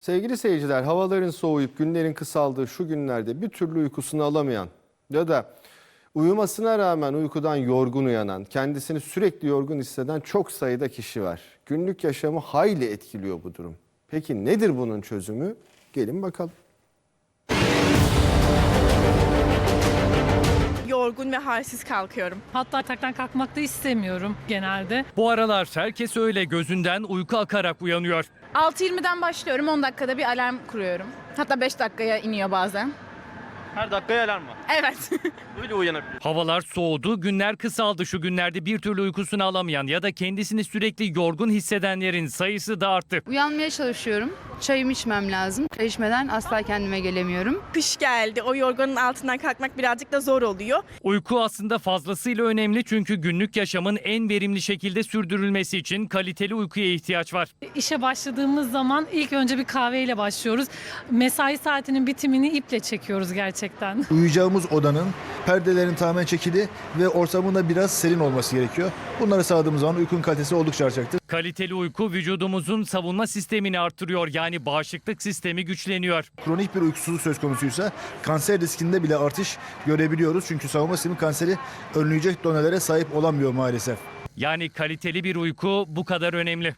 Sevgili seyirciler, havaların soğuyup günlerin kısaldığı şu günlerde bir türlü uykusunu alamayan ya da uyumasına rağmen uykudan yorgun uyanan, kendisini sürekli yorgun hisseden çok sayıda kişi var. Günlük yaşamı hayli etkiliyor bu durum. Peki nedir bunun çözümü? Gelin bakalım. Yorgun ve halsiz kalkıyorum. Hatta yataktan kalkmak da istemiyorum genelde. Bu aralar herkes öyle gözünden uyku akarak uyanıyor. 6.20'den başlıyorum 10 dakikada bir alarm kuruyorum. Hatta 5 dakikaya iniyor bazen. Her dakikaya alarm var. Evet. Öyle uyanabiliyor. Havalar soğudu, günler kısaldı. Şu günlerde bir türlü uykusunu alamayan ya da kendisini sürekli yorgun hissedenlerin sayısı da arttı. Uyanmaya çalışıyorum. Çayımı içmem lazım. Çay içmeden asla kendime gelemiyorum. Kış geldi. O yorganın altından kalkmak birazcık da zor oluyor. Uyku aslında fazlasıyla önemli çünkü günlük yaşamın en verimli şekilde sürdürülmesi için kaliteli uykuya ihtiyaç var. İşe başladığımız zaman ilk önce bir kahveyle başlıyoruz. Mesai saatinin bitimini iple çekiyoruz gerçekten. Uyuyacağımız odanın perdelerin tamamen çekili ve ortamın da biraz serin olması gerekiyor. Bunları sağladığımız zaman uykunun kalitesi oldukça artacaktır. Kaliteli uyku vücudumuzun savunma sistemini artırıyor yani bağışıklık sistemi güçleniyor. Kronik bir uykusuzluk söz konusuysa kanser riskinde bile artış görebiliyoruz. Çünkü savunma sistemi kanseri önleyecek donelere sahip olamıyor maalesef. Yani kaliteli bir uyku bu kadar önemli.